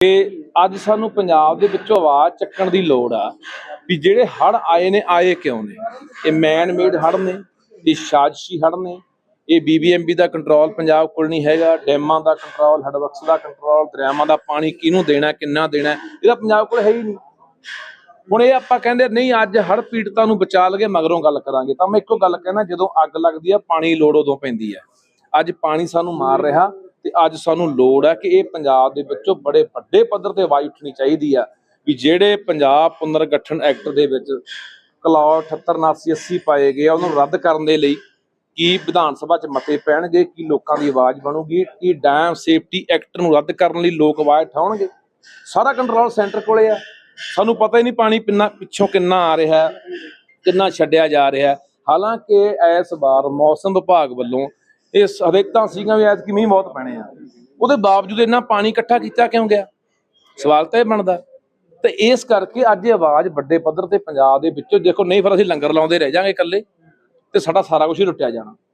ਤੇ ਅੱਜ ਸਾਨੂੰ ਪੰਜਾਬ ਦੇ ਵਿੱਚੋਂ ਆਵਾਜ਼ ਚੱਕਣ ਦੀ ਲੋੜ ਆ ਵੀ ਜਿਹੜੇ ਹੜ ਆਏ ਨੇ, ਆਏ ਕਿਉਂ ਨੇ? ਇਹ ਮੈਨ ਮੇਡ ਹੜ ਨੇ, ਇਹ ਸਾਜ਼ਿਸ਼ੀ ਹੜ ਨੇ, ਇਹ ਬੀਬੀਐਮਬੀ ਦਾ ਕੰਟਰੋਲ ਪੰਜਾਬ ਕੋਲ ਨਹੀਂ ਹੈਗਾ, ਡੈਮਾਂ ਦਾ ਕੰਟਰੋਲ ਹੜਵਕਸ ਦਾ ਕੰਟਰੋਲ ਦਰਿਆਵਾਂ ਦਾ ਪਾਣੀ ਕਿਹਨੂੰ ਦੇਣਾ, ਕਿੰਨਾ ਦੇਣਾ, ਇਹਦਾ ਪੰਜਾਬ ਕੋਲ ਹੈ ਹੀ ਨਹੀਂ। ਹੁਣ ਇਹ ਆਪਾਂ ਕਹਿੰਦੇ ਨਹੀਂ, ਅੱਜ ਹੜ ਪੀੜਤਾਂ ਨੂੰ ਬਚਾ ਲਗੇ, ਮਗਰੋਂ ਗੱਲ ਕਰਾਂਗੇ। ਤਾਂ ਮੈਂ ਇੱਕੋ ਗੱਲ ਕਹਿਣਾ, ਜਦੋਂ ਅੱਗ ਲੱਗਦੀ ਆ, ਪਾਣੀ ਲੋੜ ਉਦੋਂ ਪੈਂਦੀ ਆ। ਅੱਜ ਪਾਣੀ ਸਾਨੂੰ ਮਾਰ ਰਿਹਾ ਤੇ ਅੱਜ ਸਾਨੂੰ ਲੋੜ ਹੈ ਕਿ ਇਹ ਪੰਜਾਬ ਦੇ ਵਿੱਚੋਂ ਬੜੇ ਵੱਡੇ ਪੱਧਰ ਤੇ ਆਵਾਜ਼ ਉੱਠਣੀ ਚਾਹੀਦੀ ਆ ਵੀ ਜਿਹੜੇ ਪੰਜਾਬ ਪੁਨਰਗਠਨ ਐਕਟ ਦੇ ਵਿੱਚ ਕਲੌਰ 78 79 80 ਪਾਏ ਗਏ ਆ, ਉਹਨੂੰ ਰੱਦ ਕਰਨ ਦੇ ਲਈ ਕੀ ਵਿਧਾਨ ਸਭਾ 'ਚ ਮਤੇ ਪੈਣਗੇ, ਕੀ ਲੋਕਾਂ ਦੀ ਆਵਾਜ਼ ਬਣੂਗੀ, ਕੀ ਡੈਮ ਸੇਫਟੀ ਐਕਟ ਨੂੰ ਰੱਦ ਕਰਨ ਲਈ ਲੋਕ ਆਵਾਜ਼ ਉਠਾਉਣਗੇ? ਸਾਰਾ ਕੰਟਰੋਲ ਸੈਂਟਰ ਕੋਲੇ ਆ। ਸਾਨੂੰ ਪਤਾ ਹੀ ਨਹੀਂ ਪਾਣੀ ਪਿੰਨਾ, ਪਿੱਛੋਂ ਕਿੰਨਾ ਆ ਰਿਹਾ ਕਿੰਨਾ ਛੱਡਿਆ ਜਾ ਰਿਹਾ ਹਾਲਾਂਕਿ ਇਸ ਵਾਰ ਮੌਸਮ ਵਿਭਾਗ ਵੱਲੋਂ ਇਹ ਹਦਾਇਤਾਂ ਸੀਗੀਆਂ ਵੀ ਐਤਕੀ ਮੀਂਹ ਬਹੁਤ ਪੈਣੇ ਆ। ਉਹਦੇ ਬਾਵਜੂਦ ਇੰਨਾ ਪਾਣੀ ਇਕੱਠਾ ਕੀਤਾ ਕਿਉਂ ਗਿਆ? ਸਵਾਲ ਤਾਂ ਇਹ ਬਣਦਾ। ਤੇ ਇਸ ਕਰਕੇ ਅੱਜ ਇਹ ਆਵਾਜ਼ ਵੱਡੇ ਪੱਧਰ ਤੇ ਪੰਜਾਬ ਦੇ ਵਿੱਚੋਂ ਦੇਖੋ, ਨਹੀਂ ਫਿਰ ਅਸੀਂ ਲੰਗਰ ਲਾਉਂਦੇ ਰਹਿ ਜਾਾਂਗੇ ਇਕੱਲੇ ਤੇ ਸਾਡਾ ਸਾਰਾ ਕੁਝ ਹੀ ਲੁੱਟਿਆ ਜਾਣਾ।